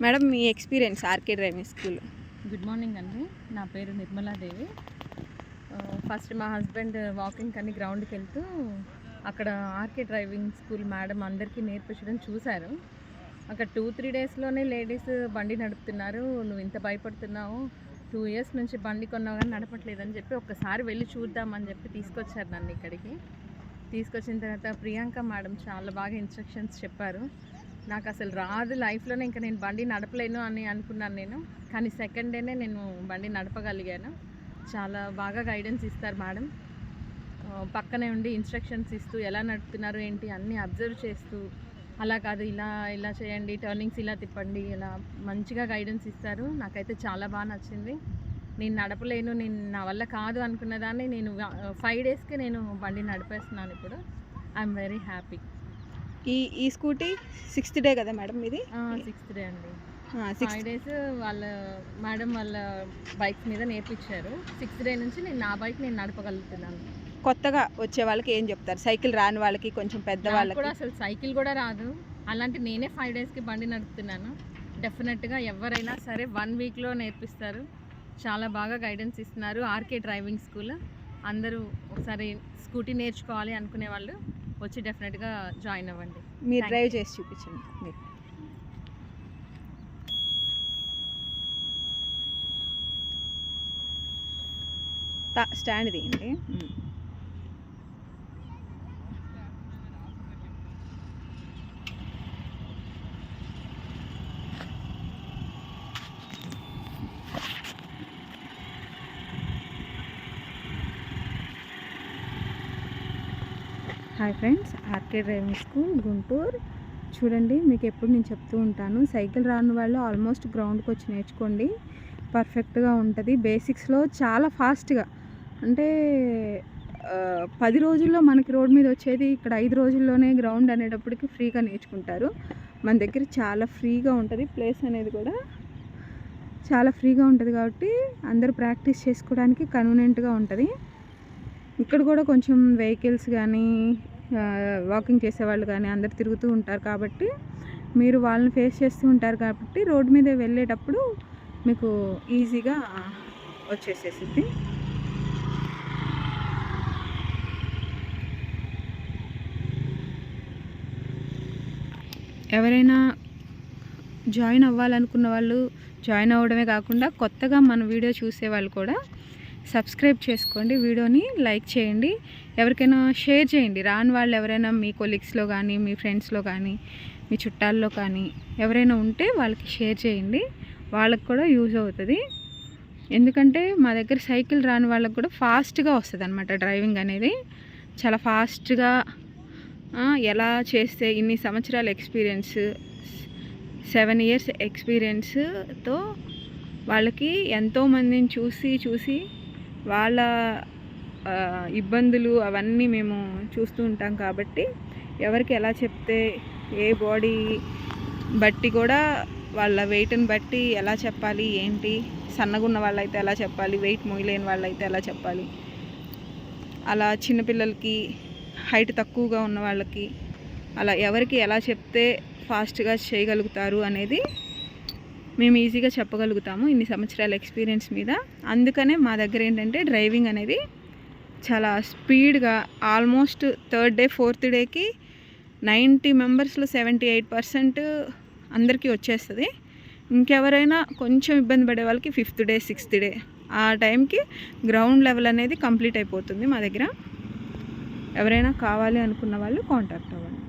Madam మీ experience RK driving school good morning అండి. నా పేరు నిర్మలాదేవి ఫస్ట్ మా హస్బెండ్ వాకింగ్ అని గ్రౌండ్కి వెళ్తూ అక్కడ ఆర్కే డ్రైవింగ్ స్కూల్ మేడం అందరికీ నేర్పించడం చూశారు. అక్కడ టూ త్రీ డేస్లోనే లేడీస్ బండి నడుపుతున్నారు. నువ్వు ఇంత భయపడుతున్నావు. టూ ఇయర్స్ నుంచి బండి కొన్నావు కానీ నడపట్లేదని చెప్పి ఒక్కసారి వెళ్ళి చూద్దామని చెప్పి తీసుకొచ్చారు నన్ను ఇక్కడికి. తీసుకొచ్చిన తర్వాత ప్రియాంక మేడం చాలా బాగా ఇన్స్ట్రక్షన్స్ చెప్పారు. నాకు అసలు రాదు లైఫ్లోనే ఇంకా నేను బండి నడపలేను అని అనుకున్నాను నేను. కానీ సెకండ్ డేనే నేను బండి నడపగలిగాను. చాలా బాగా గైడెన్స్ ఇస్తారు మేడం. పక్కనే ఉండి ఇన్స్ట్రక్షన్స్ ఇస్తూ ఎలా నడుపుతున్నారు ఏంటి అన్నీ అబ్జర్వ్ చేస్తూ అలా కాదు ఇలా ఇలా చేయండి టర్నింగ్స్ ఇలా తిప్పండి ఇలా మంచిగా గైడెన్స్ ఇస్తారు. నాకైతే చాలా బాగా నచ్చింది. నేను నడపలేను నేను నా వల్ల కాదు అనుకున్న దాన్ని నేను ఫైవ్ డేస్కి నేను బండి నడిపేస్తున్నాను ఇప్పుడు. ఐఎమ్ వెరీ హ్యాపీ ఈ ఈ స్కూటీ సిక్స్త్ డే కదా మేడం ఇది? సిక్స్త్ డే అండి. ఫైవ్ డేస్ వాళ్ళ మేడం వాళ్ళ బైక్స్ మీద నేర్పించారు. సిక్స్త్ డే నుంచి నేను నా బైక్ నేను నడపగలుగుతున్నాను. కొత్తగా వచ్చే వాళ్ళకి ఏం చెప్తారు? సైకిల్ రాని వాళ్ళకి కొంచెం పెద్ద వాళ్ళకి? కూడా అసలు సైకిల్ కూడా రాదు. అలాంటి నేనే ఫైవ్ డేస్కి బండి నడుపుతున్నాను. డెఫినెట్గా ఎవరైనా సరే వన్ వీక్లో నేర్పిస్తారు. చాలా బాగా గైడెన్స్ ఇస్తున్నారు. ఆర్కే డ్రైవింగ్ స్కూల్ అందరూ ఒకసారి స్కూటీ నేర్చుకోవాలి అనుకునే వాళ్ళు వచ్చి డెఫినెట్గా జాయిన్ అవ్వండి. మీరు డ్రైవ్ చేసి చూపించండి మీరు. స్టాండ్ తీయండి. Hi friends RK driving school Guntur. చూడండి మీకు ఎప్పుడు నేను చెప్తూ ఉంటాను సైకిల్ రాని వాళ్ళు ఆల్మోస్ట్ గ్రౌండ్కి వచ్చి నేర్చుకోండి. పర్ఫెక్ట్గా ఉంటుంది. బేసిక్స్లో చాలా ఫాస్ట్గా. అంటే పది రోజుల్లో మనకి రోడ్ మీద వచ్చేది ఇక్కడ ఐదు రోజుల్లోనే గ్రౌండ్ అనేటప్పటికి ఫ్రీగా నేర్చుకుంటారు. మన దగ్గర చాలా ఫ్రీగా ఉంటుంది ప్లేస్ అనేది కూడా చాలా ఫ్రీగా ఉంటుంది కాబట్టి అందరూ ప్రాక్టీస్ చేసుకోవడానికి కన్వీనియంట్గా ఉంటుంది. ఇక్కడ కూడా కొంచెం వెహికల్స్ కానీ వాకింగ్ చేసేవాళ్ళు కానీ అందరు తిరుగుతూ ఉంటారు కాబట్టి మీరు వాళ్ళని ఫేస్ చేస్తూ ఉంటారు కాబట్టి రోడ్డు మీద వెళ్ళేటప్పుడు మీకు ఈజీగా వచ్చేసేసింది. ఎవరైనా జాయిన్ అవ్వాలనుకున్న వాళ్ళు జాయిన్ అవ్వడమే కాకుండా కొత్తగా మన వీడియో చూసే వాళ్ళు కూడా సబ్స్క్రైబ్ చేసుకోండి వీడియోని లైక్ చేయండి. ఎవరికైనా షేర్ చేయండి. రాని వాళ్ళు ఎవరైనా మీ కొలీగ్స్లో కానీ మీ ఫ్రెండ్స్లో కానీ మీ చుట్టాల్లో కానీ ఎవరైనా ఉంటే వాళ్ళకి షేర్ చేయండి. వాళ్ళకి కూడా యూజ్ అవుతుంది. ఎందుకంటే మా దగ్గర సైకిల్ రాని వాళ్ళకి కూడా ఫాస్ట్గా వస్తుంది అనమాట డ్రైవింగ్ అనేది. చాలా ఫాస్ట్గా ఎలా చేస్తే ఇన్ని సంవత్సరాల ఎక్స్పీరియన్స్ సెవెన్ ఇయర్స్ ఎక్స్పీరియన్స్తో వాళ్ళకి ఎంతోమందిని చూసి చూసి వాళ్ళ ఇబ్బందులు అవన్నీ మేము చూస్తూ ఉంటాం కాబట్టి ఎవరికి ఎలా చెప్తే ఏ బాడీ బట్టి కూడా వాళ్ళ వెయిట్ని బట్టి ఎలా చెప్పాలి ఏంటి? సన్నగా ఉన్న వాళ్ళైతే ఎలా చెప్పాలి వెయిట్ మోయలేని వాళ్ళైతే ఎలా చెప్పాలి? అలా చిన్నపిల్లలకి హైట్ తక్కువగా ఉన్న వాళ్ళకి అలా ఎవరికి ఎలా చెప్తే ఫాస్ట్గా చేయగలుగుతారు అనేది మేము ఈజీగా చెప్పగలుగుతాము ఇన్ని సంవత్సరాల ఎక్స్పీరియన్స్ మీద. అందుకనే మా దగ్గర ఏంటంటే డ్రైవింగ్ అనేది చాలా స్పీడ్గా ఆల్మోస్ట్ థర్డ్ డే ఫోర్త్ డేకి నైంటీ మెంబర్స్లో సెవెంటీ ఎయిట్ పర్సెంట్ అందరికీ వచ్చేస్తుంది. ఇంకెవరైనా కొంచెం ఇబ్బంది పడే వాళ్ళకి ఫిఫ్త్ డే సిక్స్త్ డే ఆ టైంకి గ్రౌండ్ లెవెల్ అనేది కంప్లీట్ అయిపోతుంది మా దగ్గర. ఎవరైనా కావాలి అనుకున్న వాళ్ళు కాంటాక్ట్ అవ్వండి.